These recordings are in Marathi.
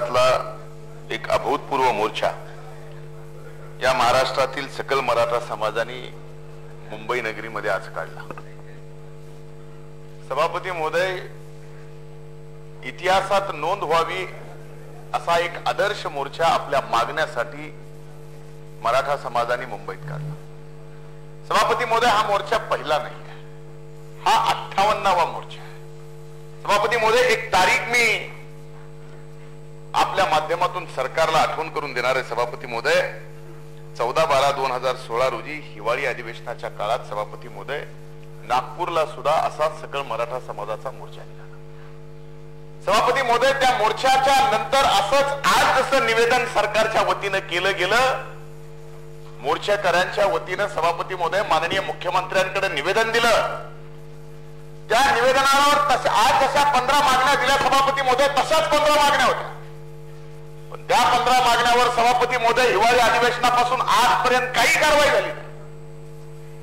महाराष्ट्रातला एक अभूतपूर्व मोर्चा. या महाराष्ट्रातील सकल मराठा समाजाने मुंबई नगरीमध्ये आज काढला. सभापती महोदय इतिहासात नोंद व्हावी असा एक आदर्श मोर्चा आपल्या मागण्यासाठी मराठा समाजाने मुंबईत काढला. सभापती महोदय हा मोर्चा पहिला नाही हा अठ्ठावन्नावा मोर्चा आहे. सभापती महोदय एक तारीख मी आपल्या माध्यमातून सरकारला आठवण करून देणारे सभापती महोदय चौदा बारा दोन हजार सोळा रोजी हिवाळी अधिवेशनाच्या काळात सभापती महोदय नागपूरला सुद्धा असा सकळ मराठा समाजाचा मोर्चा निघाला. सभापती महोदय त्या मोर्चाच्या नंतर असंच आज जसं निवेदन सरकारच्या वतीनं केलं गेलं मोर्चाकऱ्यांच्या वतीनं सभापती महोदय माननीय मुख्यमंत्र्यांकडे निवेदन दिलं. त्या निवेदनावर तसे आज जशा पंधरा मागण्या दिल्या सभापती महोदय तशाच पंधरा मागण्या होत्या. त्या पंधरा मागण्यावर सभापती मोदय हिवाळी अधिवेशनापासून आजपर्यंत काही कारवाई झाली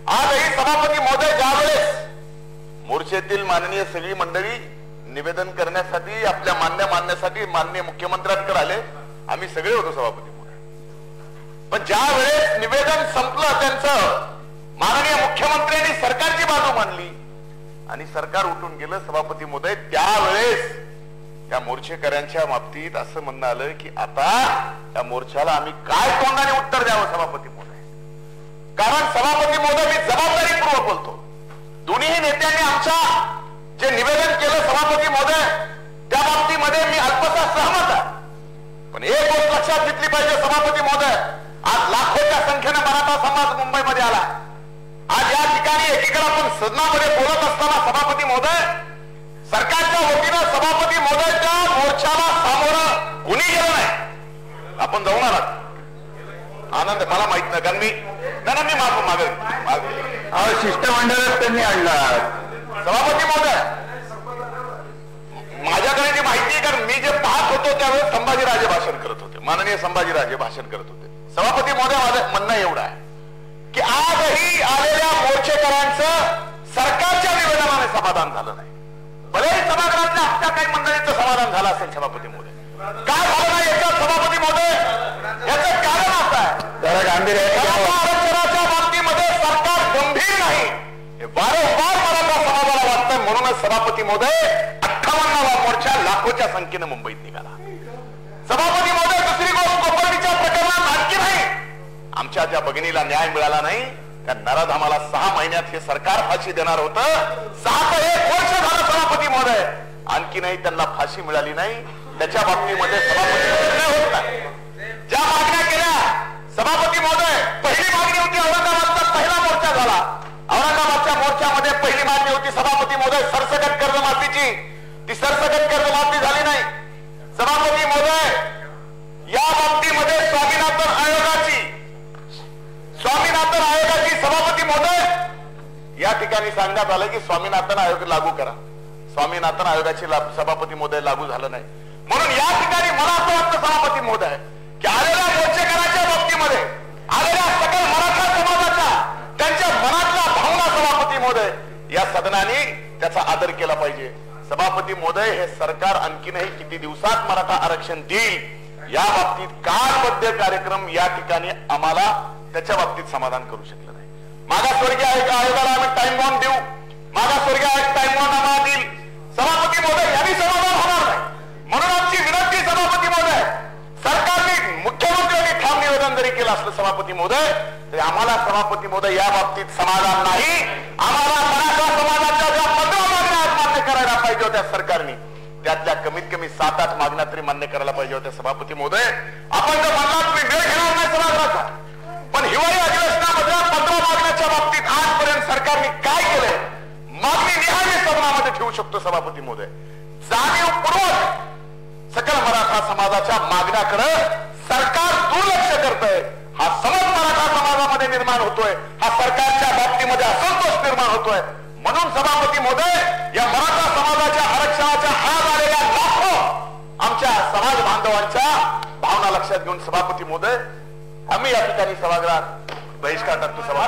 आजही सभापती मोदय ज्यावेळेस मोर्चेतील माननीय सगळी मंडळी निवेदन करण्यासाठी आपल्या मान्य मानण्यासाठी माननीय मुख्यमंत्र्यांकडे आले आम्ही सगळे होतो सभापती मोदय पण ज्या वेळेस निवेदन संपलं त्यांचं माननीय मुख्यमंत्र्यांनी सरकारची बाजू मांडली आणि सरकार उठून गेलं सभापती मोदय त्यावेळेस त्या मोर्चेकऱ्यांच्या बाबतीत असं म्हणणं आलं की आता त्या मोर्चाला आम्ही काय तोंडाने उत्तर द्यावं सभापती महोदय? कारण सभापती महोदय मी जबाबदारीपूर्वक बोलतो. दोन्ही नेत्यांनी आमच्या जे निवेदन केलं सभापती महोदय त्या बाबतीमध्ये मी अल्पसा सहमत आहे. पण एक गोष्ट लक्षात घेतली पाहिजे सभापती महोदय आज लाखोच्या संख्येने मराठा समाज मुंबईमध्ये आला. आज या ठिकाणी एकीकडे आपण सदनामध्ये बोलत असताना सभापती महोदय सरकारच्या वतीनं सभापती महोदय त्या मोर्चाला सामोरं कुणी गेलं नाही? आपण जाऊन आलात आनंद मला माहीत नाही कारण मी नाही ना, मी माग माग शिष्टमंडळच त्यांनी आणला. सभापती महोदय माझ्याकडे जी माहिती आहे कारण मी जे पाहत होतो त्यावेळेस संभाजीराजे भाषण करत होते. माननीय संभाजीराजे भाषण करत होते. सभापती महोदय माझं म्हणणं एवढं आहे की आजही आलेल्या मोर्चेकरांचं सरकारच्या निवेदनाने समाधान झालं नाही. भलेही सभागृहातल्या आमच्या काही मंडळीचं समाधान झालं असेल सभापती महोदय काय झालं नाही याच्यात सभापती महोदय याचं कारण असं आहे. गांभीर्य आरक्षणाच्या बाबतीमध्ये सरकार गंभीर नाही. हे वारंवार मराठा समाजाला वाटतं म्हणूनच सभापती महोदय अठ्ठावन्नावा मोर्चा लाखोच्या संख्येनं मुंबईत निघाला. सभापती महोदय दुसरी गोष्ट कोपर्डीच्या प्रकरणात आणखी नाही. आमच्या त्या भगिनीला न्याय मिळाला नाही त्या नराधामाला सहा महिन्यात हे सरकार फाशी देणार होतं. सहा ते एक वर्ष झालं सभापती महोदय आणखी नाही त्यांना फाशी मिळाली नाही. त्याच्या बाबतीमध्ये सभापती ज्या मागण्या केल्या सभापती महोदय पहिली मागणी होती औरंगाबादचा पहिला मोर्चा झाला. औरंगाबादच्या मोर्चामध्ये पहिली मागणी होती सभापती महोदय सरसकट कर्जमाफीची. ती सरसकट कर्जमाफी झाली नाही. सभापती महोदय या बाबतीमध्ये स्वामीनाथन आयोगाची स्वामीनाथन आयोगाची सभापती महोदय या ठिकाणी सांगण्यात आलं की स्वामीनाथन आयोग लागू करा. स्वामीनाथन आयोगाची सभापती महोदय लागू झालं नाही. म्हणून या ठिकाणी मला असं वाटतं सभापती महोदय की आलेल्या मोर्चेकरांच्या बाबतीमध्ये आलेल्या सकल मराठा समाजाच्या त्यांच्या मनातल्या भावना सभापती महोदय या सदनाने त्याचा आदर केला पाहिजे. सभापती महोदय हे सरकार आणखीनही किती दिवसात मराठा आरक्षण देईल या बाबतीत कालबद्ध कार्यक्रम या ठिकाणी आम्हाला त्याच्या बाबतीत समाधान करू शकलं नाही. मागासवर्गीय आयोग- आयोगाला आम्ही टाइम बॉम्ब देऊ. मागासवर्गीय आयोग टाइम बॉम्ब आम्हाला सभापती महोदय यांनी समाधान होणार नाही. म्हणून आमची विनंती सभापती महोदय सरकारने मुख्यमंत्र्यांनी ठाम निवेदन जरी केलं असलं सभापती महोदय तरी आम्हाला सभापती महोदय या बाबतीत समाधान नाही. आम्हाला मराठा समाजाच्या ज्या पंधरा मागण्या आज मान्य करायला पाहिजे होत्या सरकारने त्यातल्या कमीत कमी सात आठ मागण्या तरी मान्य करायला पाहिजे होत्या सभापती महोदय. आपण जर म्हणला तुम्ही वेळ घेणार नाही सभागृहाचा पण हिवाळी अधिवेशनामधल्या पंधरा मागण्याच्या बाबतीत आजपर्यंत सरकारने काय केलंय? सदनामध्ये शकतो सभापती महोदय जाणीवपूर्वक सकल मराठा समाजाच्या मागण्याकडे सरकार दुर्लक्ष करतंय. हा समज मराठा समाजामध्ये निर्माण होतोय. हा सरकारच्या बाबतीमध्ये असंतोष निर्माण होतोय. म्हणून सभापती महोदय या मराठा समाजाच्या आरक्षणाच्या आज आलेल्या लाखो आमच्या समाज बांधवांच्या भावना लक्षात घेऊन सभापती महोदय आम्ही या ठिकाणी सभागृहात बहिष्कार टाकतो सभा